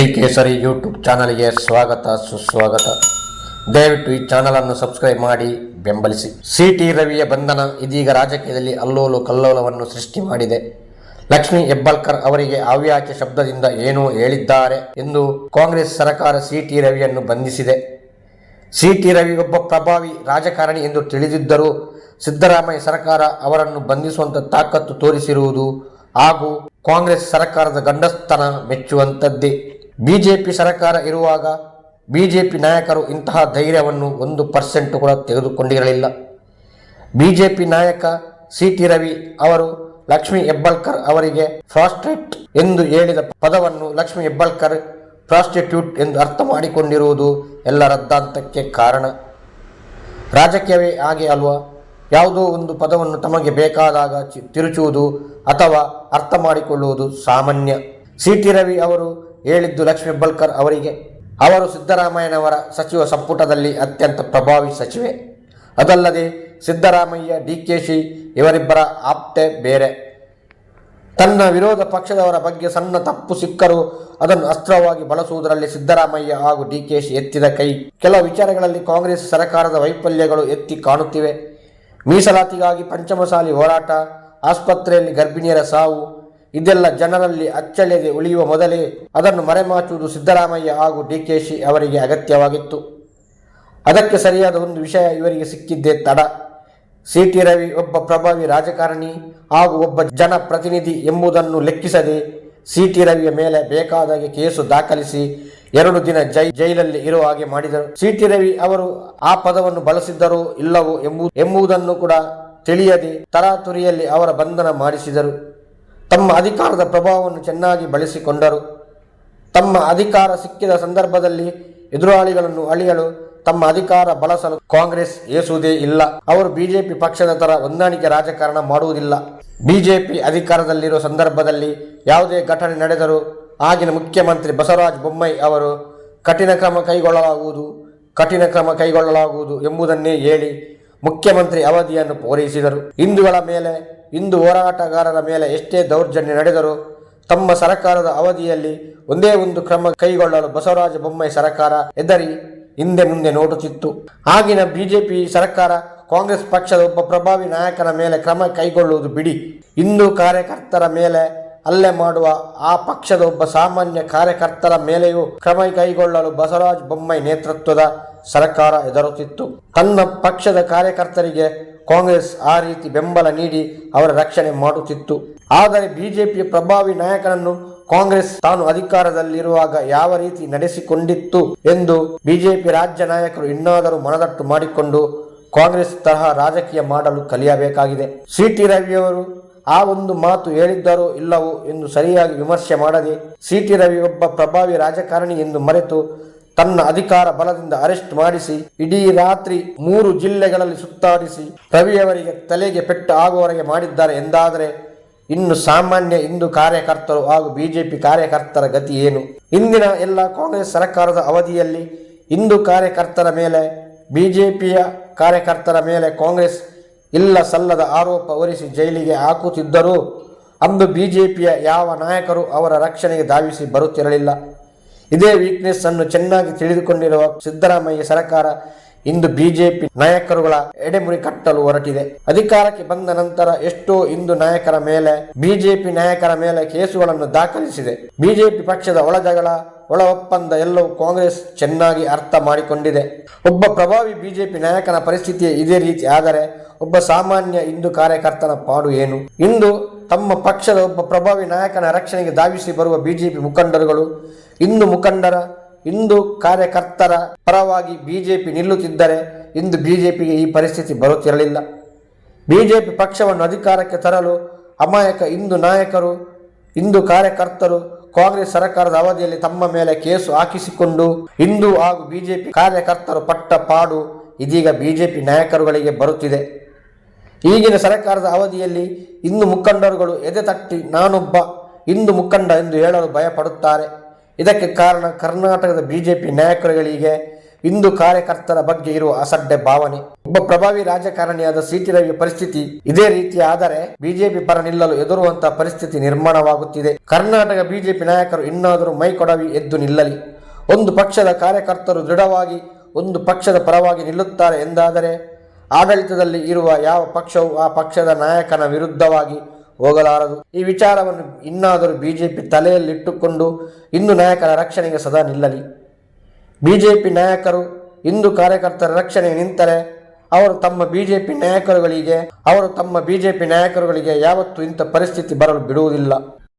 ಜೈ ಕೇಸರಿ ಯೂಟ್ಯೂಬ್ ಚಾನಲ್ಗೆ ಸ್ವಾಗತ, ಸುಸ್ವಾಗತ. ದಯವಿಟ್ಟು ಈ ಚಾನಲನ್ನು ಸಬ್ಸ್ಕ್ರೈಬ್ ಮಾಡಿ, ಬೆಂಬಲಿಸಿ. ಸಿ ಟಿ ರವಿಯ ಬಂಧನ ಇದೀಗ ರಾಜಕೀಯದಲ್ಲಿ ಅಲ್ಲೋಲು ಕಲ್ಲೋಲವನ್ನು ಸೃಷ್ಟಿ ಮಾಡಿದೆ. ಲಕ್ಷ್ಮಿ ಹೆಬ್ಬಾಳ್ಕರ್ ಅವರಿಗೆ ಅವ್ಯಾಚ ಶಬ್ದದಿಂದ ಏನೋ ಹೇಳಿದ್ದಾರೆ ಎಂದು ಕಾಂಗ್ರೆಸ್ ಸರ್ಕಾರ ಸಿ ಟಿ ರವಿಯನ್ನು ಬಂಧಿಸಿದೆ. ಸಿ ಟಿ ರವಿ ಒಬ್ಬ ಪ್ರಭಾವಿ ರಾಜಕಾರಣಿ ಎಂದು ತಿಳಿದಿದ್ದರೂ ಸಿದ್ದರಾಮಯ್ಯ ಸರ್ಕಾರ ಅವರನ್ನು ಬಂಧಿಸುವಂತ ತಾಕತ್ತು ತೋರಿಸಿರುವುದು ಹಾಗೂ ಕಾಂಗ್ರೆಸ್ ಸರ್ಕಾರದ ಗಂಡಸ್ತನ ಮೆಚ್ಚುವಂಥದ್ದೇ. ಬಿಜೆಪಿ ಸರ್ಕಾರ ಇರುವಾಗ ಬಿಜೆಪಿ ನಾಯಕರು ಇಂತಹ ಧೈರ್ಯವನ್ನು ಒಂದು ಪರ್ಸೆಂಟ್ ಕೂಡ ತೆಗೆದುಕೊಂಡಿರಲಿಲ್ಲ. ಬಿಜೆಪಿ ನಾಯಕ ಸಿ ಟಿ ರವಿ ಅವರು ಲಕ್ಷ್ಮಿ ಹೆಬ್ಬಾಳ್ಕರ್ ಅವರಿಗೆ ಫ್ರಾಸ್ಟ್ರೇಟ್ ಎಂದು ಹೇಳಿದ ಪದವನ್ನು ಲಕ್ಷ್ಮಿ ಹೆಬ್ಬಾಳ್ಕರ್ ಪ್ರಾಸ್ಟಿಟ್ಯೂಟ್ ಎಂದು ಅರ್ಥ ಮಾಡಿಕೊಂಡಿರುವುದು ಎಲ್ಲ ರದ್ದಾಂತಕ್ಕೆ ಕಾರಣ. ರಾಜಕೀಯವೇ ಹಾಗೆ ಅಲ್ವಾ? ಯಾವುದೋ ಒಂದು ಪದವನ್ನು ತಮಗೆ ಬೇಕಾದಾಗ ತಿರುಚುವುದು ಅಥವಾ ಅರ್ಥ ಮಾಡಿಕೊಳ್ಳುವುದು ಸಾಮಾನ್ಯ. ಸಿ ಟಿ ರವಿ ಅವರು ಹೇಳಿದ್ದು ಲಕ್ಷ್ಮೀ ಹೆಬ್ಬಾಳ್ಕರ್ ಅವರಿಗೆ. ಅವರು ಸಿದ್ದರಾಮಯ್ಯನವರ ಸಚಿವ ಸಂಪುಟದಲ್ಲಿ ಅತ್ಯಂತ ಪ್ರಭಾವಿ ಸಚಿವೆ. ಅದಲ್ಲದೆ ಸಿದ್ದರಾಮಯ್ಯ ಡಿ ಕೆ ಶಿ ಇವರಿಬ್ಬರ ಆಪ್ತೆ ಬೇರೆ. ತನ್ನ ವಿರೋಧ ಪಕ್ಷದವರ ಬಗ್ಗೆ ಸಣ್ಣ ತಪ್ಪು ಸಿಕ್ಕರೂ ಅದನ್ನು ಅಸ್ತ್ರವಾಗಿ ಬಳಸುವುದರಲ್ಲಿ ಸಿದ್ದರಾಮಯ್ಯ ಹಾಗೂ ಡಿ ಕೆ ಶಿ ಎತ್ತಿದ ಕೈ. ಕೆಲವು ವಿಚಾರಗಳಲ್ಲಿ ಕಾಂಗ್ರೆಸ್ ಸರ್ಕಾರದ ವೈಫಲ್ಯಗಳು ಎತ್ತಿ ಕಾಣುತ್ತಿವೆ. ಮೀಸಲಾತಿಗಾಗಿ ಪಂಚಮಸಾಲಿ ಹೋರಾಟ, ಆಸ್ಪತ್ರೆಯಲ್ಲಿ ಗರ್ಭಿಣಿಯರ ಸಾವು ಇದೆಲ್ಲ ಜನರಲ್ಲಿ ಅಚ್ಚಳಿಯದೆ ಉಳಿಯುವ ಮೊದಲೇ ಅದನ್ನು ಮರೆಮಾಚುವುದು ಸಿದ್ದರಾಮಯ್ಯ ಹಾಗೂ ಡಿಕೆಶಿ ಅವರಿಗೆ ಅಗತ್ಯವಾಗಿತ್ತು. ಅದಕ್ಕೆ ಸರಿಯಾದ ಒಂದು ವಿಷಯ ಇವರಿಗೆ ಸಿಕ್ಕಿದ್ದೇ ತಡ. ಸಿ ಟಿ ರವಿ ಒಬ್ಬ ಪ್ರಭಾವಿ ರಾಜಕಾರಣಿ ಹಾಗೂ ಒಬ್ಬ ಜನಪ್ರತಿನಿಧಿ ಎಂಬುದನ್ನು ಲೆಕ್ಕಿಸದೆ ಸಿ ಟಿ ರವಿಯ ಮೇಲೆ ಬೇಕಾದಾಗೆ ಕೇಸು ದಾಖಲಿಸಿ ಎರಡು ದಿನ ಜೈ ಜೈಲಲ್ಲಿ ಇರುವ ಹಾಗೆ ಮಾಡಿದರು. ಸಿ ಟಿ ರವಿ ಅವರು ಆ ಪದವನ್ನು ಬಳಸಿದ್ದರೋ ಇಲ್ಲವೋ ಎಂಬು, ಎಂಬುದನ್ನು ಕೂಡ ತಿಳಿಯದೆ ತರಾತುರಿಯಲ್ಲಿ ಅವರ ಬಂಧನ ಮಾಡಿಸಿದರು. ತಮ್ಮ ಅಧಿಕಾರದ ಪ್ರಭಾವವನ್ನು ಚೆನ್ನಾಗಿ ಬಳಸಿಕೊಂಡರು. ತಮ್ಮ ಅಧಿಕಾರ ಸಿಕ್ಕಿದ ಸಂದರ್ಭದಲ್ಲಿ ಎದುರಾಳಿಗಳನ್ನು ಅಳಿಯಲು ತಮ್ಮ ಅಧಿಕಾರ ಬಳಸಲು ಕಾಂಗ್ರೆಸ್ ಏಸುವುದೇ ಇಲ್ಲ. ಅವರು ಬಿಜೆಪಿ ಪಕ್ಷದ ತರ ಹೊಂದಾಣಿಕೆ ರಾಜಕಾರಣ ಮಾಡುವುದಿಲ್ಲ. ಬಿಜೆಪಿ ಅಧಿಕಾರದಲ್ಲಿರುವ ಸಂದರ್ಭದಲ್ಲಿ ಯಾವುದೇ ಘಟನೆ ನಡೆದರೂ ಆಗಿನ ಮುಖ್ಯಮಂತ್ರಿ ಬಸವರಾಜ ಬೊಮ್ಮಾಯಿ ಅವರು ಕಠಿಣ ಕ್ರಮ ಕೈಗೊಳ್ಳಲಾಗುವುದು, ಕಠಿಣ ಕ್ರಮ ಕೈಗೊಳ್ಳಲಾಗುವುದು ಎಂಬುದನ್ನೇ ಹೇಳಿ ಮುಖ್ಯಮಂತ್ರಿ ಅವಧಿಯನ್ನು ಪೂರೈಸಿದರು. ಹಿಂದುಗಳ ಮೇಲೆ, ಹಿಂದೂ ಹೋರಾಟಗಾರರ ಮೇಲೆ ಎಷ್ಟೇ ದೌರ್ಜನ್ಯ ನಡೆದರೂ ತಮ್ಮ ಸರ್ಕಾರದ ಅವಧಿಯಲ್ಲಿ ಒಂದೇ ಒಂದು ಕ್ರಮ ಕೈಗೊಳ್ಳಲು ಬಸವರಾಜ ಬೊಮ್ಮಾಯಿ ಸರ್ಕಾರ ಎದರಿ ಹಿಂದೆ ಮುಂದೆ ನೋಡುತ್ತಿತ್ತು. ಆಗಿನ ಬಿಜೆಪಿ ಸರ್ಕಾರ ಕಾಂಗ್ರೆಸ್ ಪಕ್ಷದ ಒಬ್ಬ ಪ್ರಭಾವಿ ನಾಯಕನ ಮೇಲೆ ಕ್ರಮ ಕೈಗೊಳ್ಳುವುದು ಬಿಡಿ. ಹಿಂದೂ ಕಾರ್ಯಕರ್ತರ ಮೇಲೆ ಹಲ್ಲೆ ಮಾಡುವ ಆ ಪಕ್ಷದ ಒಬ್ಬ ಸಾಮಾನ್ಯ ಕಾರ್ಯಕರ್ತರ ಮೇಲೆಯೂ ಕ್ರಮ ಕೈಗೊಳ್ಳಲು ಬಸವರಾಜ ಬೊಮ್ಮಾಯಿ ನೇತೃತ್ವದ ಸರ್ಕಾರ ಎದುರುತ್ತಿತ್ತು ತನ್ನ ಪಕ್ಷದ ಕಾರ್ಯಕರ್ತರಿಗೆ ಕಾಂಗ್ರೆಸ್ ಆ ರೀತಿ ಬೆಂಬಲ ನೀಡಿ ಅವರ ರಕ್ಷಣೆ ಮಾಡುತ್ತಿತ್ತು. ಆದರೆ ಬಿಜೆಪಿ ಪ್ರಭಾವಿ ನಾಯಕನನ್ನು ಕಾಂಗ್ರೆಸ್ ತಾನು ಅಧಿಕಾರದಲ್ಲಿರುವಾಗ ಯಾವ ರೀತಿ ನಡೆಸಿಕೊಂಡಿತ್ತು ಎಂದು ಬಿಜೆಪಿ ರಾಜ್ಯ ನಾಯಕರು ಇನ್ನಾದರೂ ಮನದಟ್ಟು ಮಾಡಿಕೊಂಡು ಕಾಂಗ್ರೆಸ್ ತರಹ ರಾಜಕೀಯ ಮಾಡಲು ಕಲಿಯಬೇಕಾಗಿದೆ. ಸಿ ಟಿ ರವಿಯವರು ಆ ಒಂದು ಮಾತು ಹೇಳಿದ್ದರೋ ಇಲ್ಲವೋ ಎಂದು ಸರಿಯಾಗಿ ವಿಮರ್ಶೆ ಮಾಡದೆ ಸಿ ಟಿ ರವಿ ಒಬ್ಬ ಪ್ರಭಾವಿ ರಾಜಕಾರಣಿ ಎಂದು ಮರೆತು ತನ್ನ ಅಧಿಕಾರ ಬಲದಿಂದ ಅರೆಸ್ಟ್ ಮಾಡಿಸಿ, ಇಡೀ ರಾತ್ರಿ ಮೂರು ಜಿಲ್ಲೆಗಳಲ್ಲಿ ಸುತ್ತಾಡಿಸಿ, ರವಿಯವರಿಗೆ ತಲೆಗೆ ಪೆಟ್ಟು ಆಗುವವರೆಗೆ ಮಾಡಿದ್ದಾರೆ ಎಂದಾದರೆ, ಇನ್ನು ಸಾಮಾನ್ಯ ಹಿಂದೂ ಕಾರ್ಯಕರ್ತರು ಹಾಗೂ ಬಿಜೆಪಿ ಕಾರ್ಯಕರ್ತರ ಗತಿ ಏನು? ಇಂದಿನ ಎಲ್ಲ ಕಾಂಗ್ರೆಸ್ ಸರ್ಕಾರದ ಅವಧಿಯಲ್ಲಿ ಹಿಂದೂ ಕಾರ್ಯಕರ್ತರ ಮೇಲೆ, ಬಿಜೆಪಿಯ ಕಾರ್ಯಕರ್ತರ ಮೇಲೆ ಕಾಂಗ್ರೆಸ್ ಇಲ್ಲ ಸಲ್ಲದ ಆರೋಪ ಹೊರಿಸಿ ಜೈಲಿಗೆ ಹಾಕುತ್ತಿದ್ದರೂ, ಅಂದು ಬಿಜೆಪಿಯ ಯಾವ ನಾಯಕರು ಅವರ ರಕ್ಷಣೆಗೆ ಧಾವಿಸಿ ಬರುತ್ತಿರಲಿಲ್ಲ. ಇದೇ ವೀಕ್ನೆಸ್ ಅನ್ನು ಚೆನ್ನಾಗಿ ತಿಳಿದುಕೊಂಡಿರುವ ಸಿದ್ದರಾಮಯ್ಯ ಸರ್ಕಾರ ಇಂದು ಬಿಜೆಪಿ ನಾಯಕರುಗಳ ಎಡೆಮುರಿ ಕಟ್ಟಲು ಹೊರಟಿದೆ. ಅಧಿಕಾರಕ್ಕೆ ಬಂದ ನಂತರ ಎಷ್ಟೋ ಇಂದು ನಾಯಕರ ಮೇಲೆ, ಬಿಜೆಪಿ ನಾಯಕರ ಮೇಲೆ ಕೇಸುಗಳನ್ನು ದಾಖಲಿಸಿದೆ. ಬಿಜೆಪಿ ಪಕ್ಷದ ಒಳಜಗಳ ಒಳ ಒಪ್ಪಂದ ಎಲ್ಲವೂ ಕಾಂಗ್ರೆಸ್ ಚೆನ್ನಾಗಿ ಅರ್ಥ ಮಾಡಿಕೊಂಡಿದೆ. ಒಬ್ಬ ಪ್ರಭಾವಿ ಬಿಜೆಪಿ ನಾಯಕನ ಪರಿಸ್ಥಿತಿ ಇದೇ ರೀತಿ ಆದರೆ ಒಬ್ಬ ಸಾಮಾನ್ಯ ಇಂದು ಕಾರ್ಯಕರ್ತನ ಪಾಡು ಏನು? ಇಂದು ತಮ್ಮ ಪಕ್ಷದ ಒಬ್ಬ ಪ್ರಭಾವಿ ನಾಯಕನ ರಕ್ಷಣೆಗೆ ಧಾವಿಸಿ ಬರುವ ಬಿಜೆಪಿ ಮುಖಂಡರುಗಳು ಹಿಂದೂ ಮುಖಂಡರ, ಇಂದು ಕಾರ್ಯಕರ್ತರ ಪರವಾಗಿ ಬಿಜೆಪಿ ನಿಲ್ಲುತ್ತಿದ್ದರೆ ಇಂದು ಬಿಜೆಪಿಗೆ ಈ ಪರಿಸ್ಥಿತಿ ಬರುತ್ತಿರಲಿಲ್ಲ. ಬಿಜೆಪಿ ಪಕ್ಷವನ್ನು ಅಧಿಕಾರಕ್ಕೆ ತರಲು ಅಮಾಯಕ ಇಂದು ನಾಯಕರು ಇಂದು ಕಾರ್ಯಕರ್ತರು, ಕಾಂಗ್ರೆಸ್ ಸರ್ಕಾರದ ಅವಧಿಯಲ್ಲಿ ತಮ್ಮ ಮೇಲೆ ಕೇಸು ಹಾಕಿಸಿಕೊಂಡು ಹಿಂದೂ ಹಾಗೂ ಬಿಜೆಪಿ ಕಾರ್ಯಕರ್ತರು ಪಟ್ಟ ಪಾಡು ಇದೀಗ ಬಿಜೆಪಿ ನಾಯಕರುಗಳಿಗೆ ಬರುತ್ತಿದೆ. ಈಗಿನ ಸರ್ಕಾರದ ಅವಧಿಯಲ್ಲಿ ಇಂದು ಮುಖಂಡರುಗಳು ಎದೆ ತಟ್ಟಿ ನಾನೊಬ್ಬ ಇಂದು ಮುಖಂಡ ಎಂದು ಹೇಳಲು ಭಯಪಡುತ್ತಾರೆ. ಇದಕ್ಕೆ ಕಾರಣ ಕರ್ನಾಟಕದ ಬಿಜೆಪಿ ನಾಯಕರುಗಳಿಗೆ ಇಂದು ಕಾರ್ಯಕರ್ತರ ಬಗ್ಗೆ ಇರುವ ಅಸಡ್ಡೆ ಭಾವನೆ. ಒಬ್ಬ ಪ್ರಭಾವಿ ರಾಜಕಾರಣಿಯಾದ ಸಿಟಿ ರವಿ ಪರಿಸ್ಥಿತಿ ಇದೇ ರೀತಿ ಆದರೆ ಬಿಜೆಪಿ ಪರ ನಿಲ್ಲಲು ಎದುರುವಂತಹ ಪರಿಸ್ಥಿತಿ ನಿರ್ಮಾಣವಾಗುತ್ತಿದೆ. ಕರ್ನಾಟಕ ಬಿಜೆಪಿ ನಾಯಕರು ಇನ್ನಾದರೂ ಮೈ ಕೊಡವಿ ಎದ್ದು ನಿಲ್ಲಲಿ. ಒಂದು ಪಕ್ಷದ ಕಾರ್ಯಕರ್ತರು ದೃಢವಾಗಿ, ಒಂದು ಪಕ್ಷದ ಪರವಾಗಿ ನಿಲ್ಲುತ್ತಾರೆ ಎಂದಾದರೆ ಆಡಳಿತದಲ್ಲಿ ಇರುವ ಯಾವ ಪಕ್ಷವು ಆ ಪಕ್ಷದ ನಾಯಕನ ವಿರುದ್ಧವಾಗಿ ಹೋಗಲಾರದು. ಈ ವಿಚಾರವನ್ನು ಇನ್ನಾದರೂ ಬಿಜೆಪಿ ತಲೆಯಲ್ಲಿಟ್ಟುಕೊಂಡು ಇಂದು ನಾಯಕರ ರಕ್ಷಣೆಗೆ ಸದಾ ನಿಲ್ಲಲಿ. ಬಿಜೆಪಿ ನಾಯಕರು, ಇಂದು ಕಾರ್ಯಕರ್ತರ ರಕ್ಷಣೆಗೆ ನಿಂತರೆ ಅವರು ತಮ್ಮ ಬಿಜೆಪಿ ನಾಯಕರುಗಳಿಗೆ, ಅವರು ತಮ್ಮ ಬಿಜೆಪಿ ನಾಯಕರುಗಳಿಗೆ ಯಾವತ್ತೂ ಇಂಥ ಪರಿಸ್ಥಿತಿ ಬರಲು ಬಿಡುವುದಿಲ್ಲ.